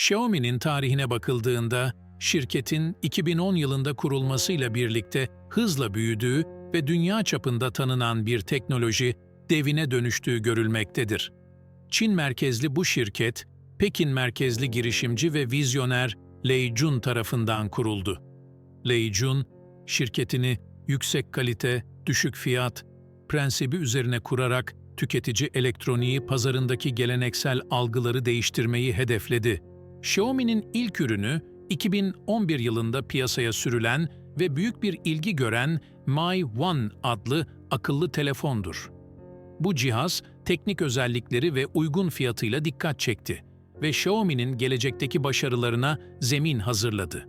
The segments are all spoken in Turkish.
Xiaomi'nin tarihine bakıldığında, şirketin 2010 yılında kurulmasıyla birlikte hızla büyüdüğü ve dünya çapında tanınan bir teknoloji devine dönüştüğü görülmektedir. Çin merkezli bu şirket, Pekin merkezli girişimci ve vizyoner Lei Jun tarafından kuruldu. Lei Jun, şirketini yüksek kalite, düşük fiyat prensibi üzerine kurarak tüketici elektroniği pazarındaki geleneksel algıları değiştirmeyi hedefledi. Xiaomi'nin ilk ürünü 2011 yılında piyasaya sürülen ve büyük bir ilgi gören Mi One adlı akıllı telefondur. Bu cihaz teknik özellikleri ve uygun fiyatıyla dikkat çekti ve Xiaomi'nin gelecekteki başarılarına zemin hazırladı.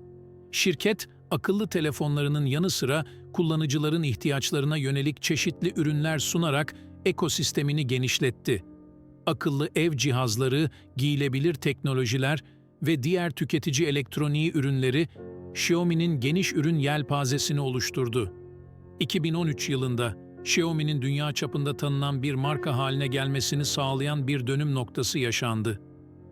Şirket, akıllı telefonlarının yanı sıra kullanıcıların ihtiyaçlarına yönelik çeşitli ürünler sunarak ekosistemini genişletti. Akıllı ev cihazları, giyilebilir teknolojiler ve diğer tüketici elektroniği ürünleri Xiaomi'nin geniş ürün yelpazesini oluşturdu. 2013 yılında Xiaomi'nin dünya çapında tanınan bir marka haline gelmesini sağlayan bir dönüm noktası yaşandı.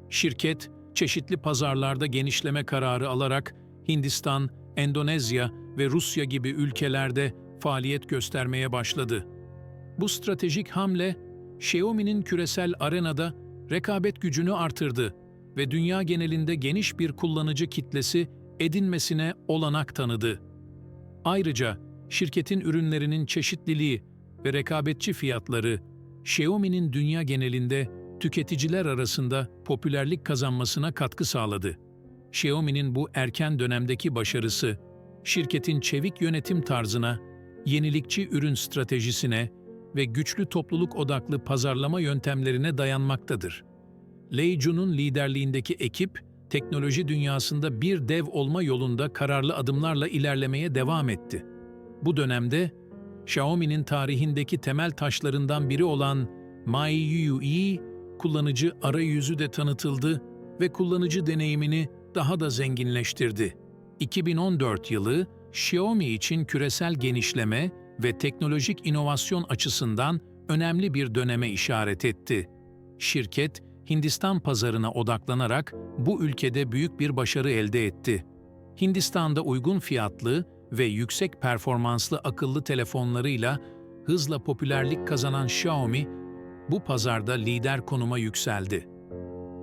Şirket, çeşitli pazarlarda genişleme kararı alarak Hindistan, Endonezya ve Rusya gibi ülkelerde faaliyet göstermeye başladı. Bu stratejik hamle, Xiaomi'nin küresel arenada rekabet gücünü artırdı ve dünya genelinde geniş bir kullanıcı kitlesi edinmesine olanak tanıdı. Ayrıca şirketin ürünlerinin çeşitliliği ve rekabetçi fiyatları, Xiaomi'nin dünya genelinde tüketiciler arasında popülerlik kazanmasına katkı sağladı. Xiaomi'nin bu erken dönemdeki başarısı, şirketin çevik yönetim tarzına, yenilikçi ürün stratejisine ve güçlü topluluk odaklı pazarlama yöntemlerine dayanmaktadır. Lei Jun'un liderliğindeki ekip, teknoloji dünyasında bir dev olma yolunda kararlı adımlarla ilerlemeye devam etti. Bu dönemde, Xiaomi'nin tarihindeki temel taşlarından biri olan MIUI, kullanıcı arayüzü de tanıtıldı ve kullanıcı deneyimini daha da zenginleştirdi. 2014 yılı, Xiaomi için küresel genişleme ve teknolojik inovasyon açısından önemli bir döneme işaret etti. Şirket, Hindistan pazarına odaklanarak bu ülkede büyük bir başarı elde etti. Hindistan'da uygun fiyatlı ve yüksek performanslı akıllı telefonlarıyla hızla popülerlik kazanan Xiaomi, bu pazarda lider konuma yükseldi.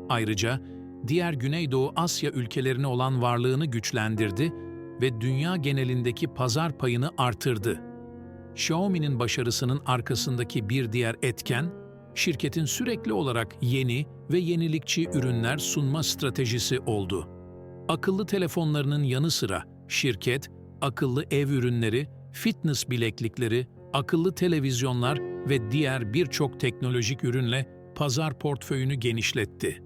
Ayrıca diğer Güneydoğu Asya ülkelerine olan varlığını güçlendirdi ve dünya genelindeki pazar payını artırdı. Xiaomi'nin başarısının arkasındaki bir diğer etken, şirketin sürekli olarak yeni ve yenilikçi ürünler sunma stratejisi oldu. Akıllı telefonlarının yanı sıra şirket, akıllı ev ürünleri, fitness bileklikleri, akıllı televizyonlar ve diğer birçok teknolojik ürünle pazar portföyünü genişletti.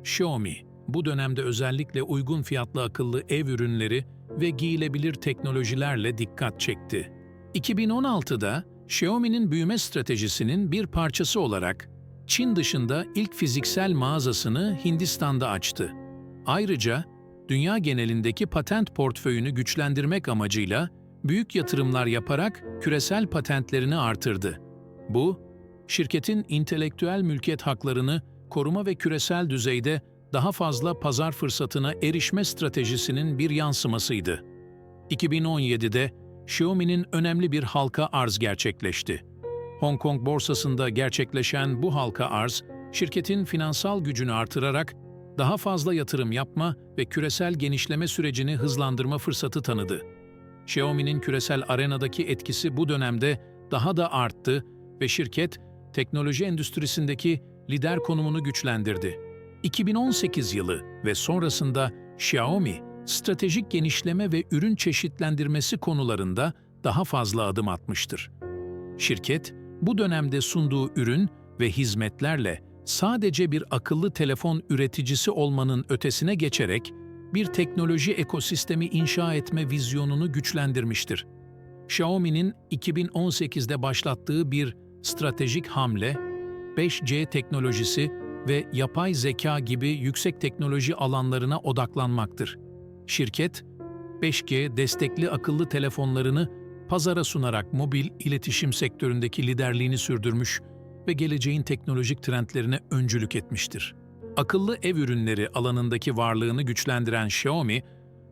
Xiaomi, bu dönemde özellikle uygun fiyatlı akıllı ev ürünleri ve giyilebilir teknolojilerle dikkat çekti. 2016'da Xiaomi'nin büyüme stratejisinin bir parçası olarak Çin dışında ilk fiziksel mağazasını Hindistan'da açtı. Ayrıca dünya genelindeki patent portföyünü güçlendirmek amacıyla büyük yatırımlar yaparak küresel patentlerini artırdı. Bu, şirketin intelektüel mülkiyet haklarını koruma ve küresel düzeyde daha fazla pazar fırsatına erişme stratejisinin bir yansımasıydı. 2017'de Xiaomi'nin önemli bir halka arz gerçekleşti. Hong Kong borsasında gerçekleşen bu halka arz, şirketin finansal gücünü artırarak daha fazla yatırım yapma ve küresel genişleme sürecini hızlandırma fırsatı tanıdı. Xiaomi'nin küresel arenadaki etkisi bu dönemde daha da arttı ve şirket teknoloji endüstrisindeki lider konumunu güçlendirdi. 2018 yılı ve sonrasında Xiaomi, stratejik genişleme ve ürün çeşitlendirmesi konularında daha fazla adım atmıştır. Şirket, bu dönemde sunduğu ürün ve hizmetlerle sadece bir akıllı telefon üreticisi olmanın ötesine geçerek bir teknoloji ekosistemi inşa etme vizyonunu güçlendirmiştir. Xiaomi'nin 2018'de başlattığı bir stratejik hamle, 5G teknolojisi ve yapay zeka gibi yüksek teknoloji alanlarına odaklanmaktır. Şirket, 5G destekli akıllı telefonlarını pazara sunarak mobil iletişim sektöründeki liderliğini sürdürmüş ve geleceğin teknolojik trendlerine öncülük etmiştir. Akıllı ev ürünleri alanındaki varlığını güçlendiren Xiaomi,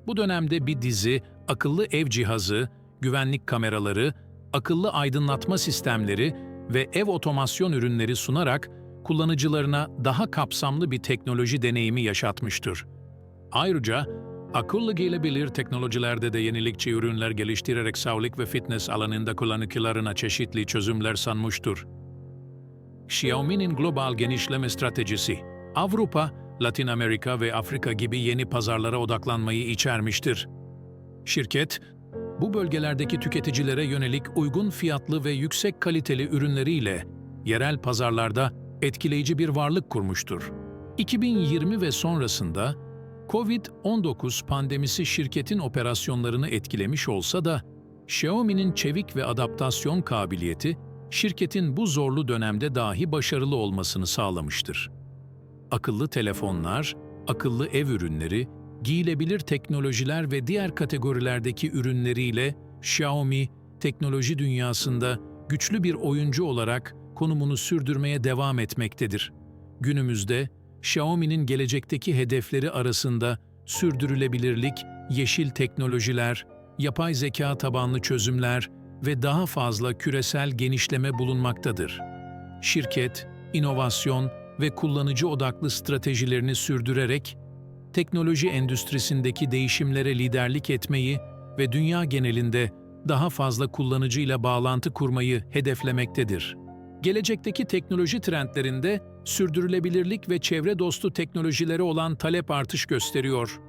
bu dönemde bir dizi akıllı ev cihazı, güvenlik kameraları, akıllı aydınlatma sistemleri ve ev otomasyon ürünleri sunarak kullanıcılarına daha kapsamlı bir teknoloji deneyimi yaşatmıştır. Ayrıca akıllı gelebilir teknolojilerde de yenilikçi ürünler geliştirerek sağlık ve fitness alanında kullanıcılarına çeşitli çözümler sunmuştur. Xiaomi'nin global genişleme stratejisi, Avrupa, Latin Amerika ve Afrika gibi yeni pazarlara odaklanmayı içermiştir. Şirket, bu bölgelerdeki tüketicilere yönelik uygun fiyatlı ve yüksek kaliteli ürünleriyle yerel pazarlarda etkileyici bir varlık kurmuştur. 2020 ve sonrasında COVID-19 pandemisi şirketin operasyonlarını etkilemiş olsa da Xiaomi'nin çevik ve adaptasyon kabiliyeti şirketin bu zorlu dönemde dahi başarılı olmasını sağlamıştır. Akıllı telefonlar, akıllı ev ürünleri, giyilebilir teknolojiler ve diğer kategorilerdeki ürünleriyle Xiaomi, teknoloji dünyasında güçlü bir oyuncu olarak konumunu sürdürmeye devam etmektedir. Günümüzde Xiaomi'nin gelecekteki hedefleri arasında sürdürülebilirlik, yeşil teknolojiler, yapay zeka tabanlı çözümler ve daha fazla küresel genişleme bulunmaktadır. Şirket, inovasyon ve kullanıcı odaklı stratejilerini sürdürerek teknoloji endüstrisindeki değişimlere liderlik etmeyi ve dünya genelinde daha fazla kullanıcıyla bağlantı kurmayı hedeflemektedir. Gelecekteki teknoloji trendlerinde sürdürülebilirlik ve çevre dostu teknolojilere olan talep artış gösteriyor.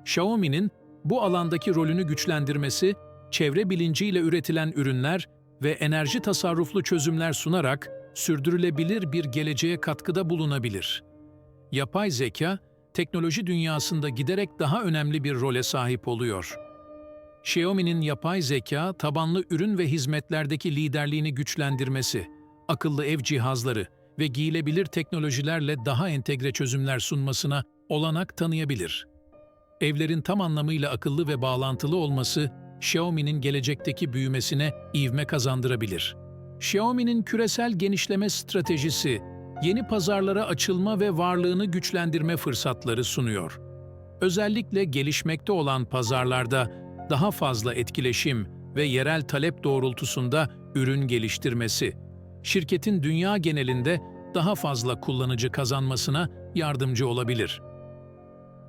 Xiaomi'nin bu alandaki rolünü güçlendirmesi, çevre bilinciyle üretilen ürünler ve enerji tasarruflu çözümler sunarak sürdürülebilir bir geleceğe katkıda bulunabilir. Yapay zeka, teknoloji dünyasında giderek daha önemli bir role sahip oluyor. Xiaomi'nin yapay zeka tabanlı ürün ve hizmetlerdeki liderliğini güçlendirmesi, akıllı ev cihazları ve giyilebilir teknolojilerle daha entegre çözümler sunmasına olanak tanıyabilir. Evlerin tam anlamıyla akıllı ve bağlantılı olması, Xiaomi'nin gelecekteki büyümesine ivme kazandırabilir. Xiaomi'nin küresel genişleme stratejisi, yeni pazarlara açılma ve varlığını güçlendirme fırsatları sunuyor. Özellikle gelişmekte olan pazarlarda daha fazla etkileşim ve yerel talep doğrultusunda ürün geliştirmesi, şirketin dünya genelinde daha fazla kullanıcı kazanmasına yardımcı olabilir.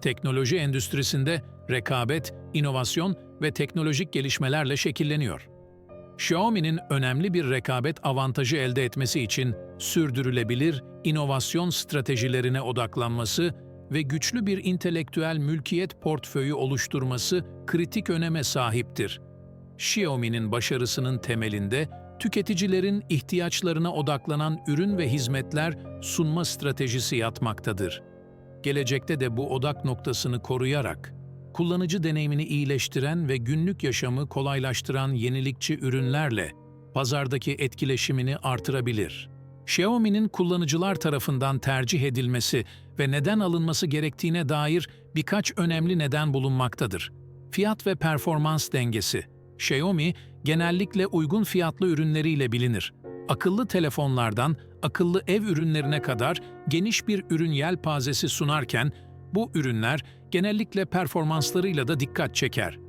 Teknoloji endüstrisinde rekabet, inovasyon ve teknolojik gelişmelerle şekilleniyor. Xiaomi'nin önemli bir rekabet avantajı elde etmesi için sürdürülebilir inovasyon stratejilerine odaklanması ve güçlü bir intelektüel mülkiyet portföyü oluşturması kritik öneme sahiptir. Xiaomi'nin başarısının temelinde tüketicilerin ihtiyaçlarına odaklanan ürün ve hizmetler sunma stratejisi yatmaktadır. Gelecekte de bu odak noktasını koruyarak kullanıcı deneyimini iyileştiren ve günlük yaşamı kolaylaştıran yenilikçi ürünlerle pazardaki etkileşimini artırabilir. Xiaomi'nin kullanıcılar tarafından tercih edilmesi ve neden alınması gerektiğine dair birkaç önemli neden bulunmaktadır. Fiyat ve performans dengesi. Xiaomi genellikle uygun fiyatlı ürünleriyle bilinir. Akıllı telefonlardan akıllı ev ürünlerine kadar geniş bir ürün yelpazesi sunarken bu ürünler genellikle performanslarıyla da dikkat çeker.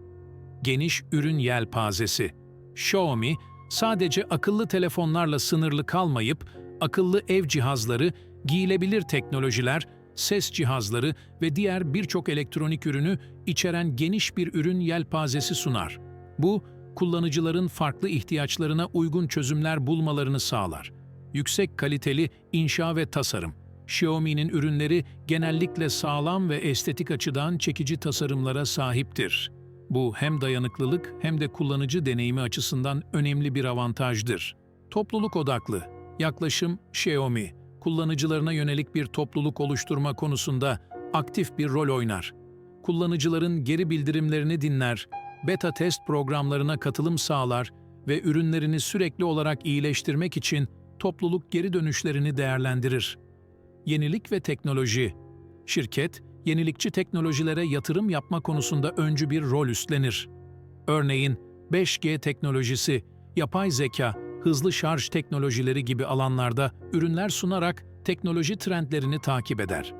Geniş ürün yelpazesi. Xiaomi sadece akıllı telefonlarla sınırlı kalmayıp akıllı ev cihazları, giyilebilir teknolojiler, ses cihazları ve diğer birçok elektronik ürünü içeren geniş bir ürün yelpazesi sunar. Bu, kullanıcıların farklı ihtiyaçlarına uygun çözümler bulmalarını sağlar. Yüksek kaliteli inşa ve tasarım. Xiaomi'nin ürünleri genellikle sağlam ve estetik açıdan çekici tasarımlara sahiptir. Bu hem dayanıklılık hem de kullanıcı deneyimi açısından önemli bir avantajdır. Topluluk odaklı. Yaklaşım Xiaomi, kullanıcılarına yönelik bir topluluk oluşturma konusunda aktif bir rol oynar. Kullanıcıların geri bildirimlerini dinler, beta test programlarına katılım sağlar ve ürünlerini sürekli olarak iyileştirmek için topluluk geri dönüşlerini değerlendirir. Yenilik ve teknoloji. Şirket, yenilikçi teknolojilere yatırım yapma konusunda öncü bir rol üstlenir. Örneğin 5G teknolojisi, yapay zeka, hızlı şarj teknolojileri gibi alanlarda ürünler sunarak teknoloji trendlerini takip eder.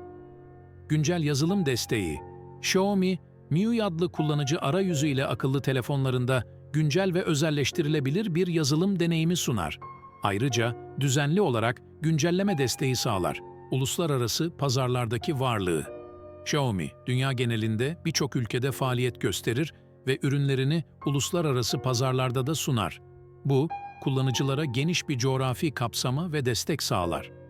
güncel yazılım desteği. Xiaomi, MIUI adlı kullanıcı arayüzü ile akıllı telefonlarında güncel ve özelleştirilebilir bir yazılım deneyimi sunar. Ayrıca düzenli olarak güncelleme desteği sağlar. Uluslararası pazarlardaki varlığı. Xiaomi, dünya genelinde birçok ülkede faaliyet gösterir ve ürünlerini uluslararası pazarlarda da sunar. Bu, kullanıcılara geniş bir coğrafi kapsama ve destek sağlar.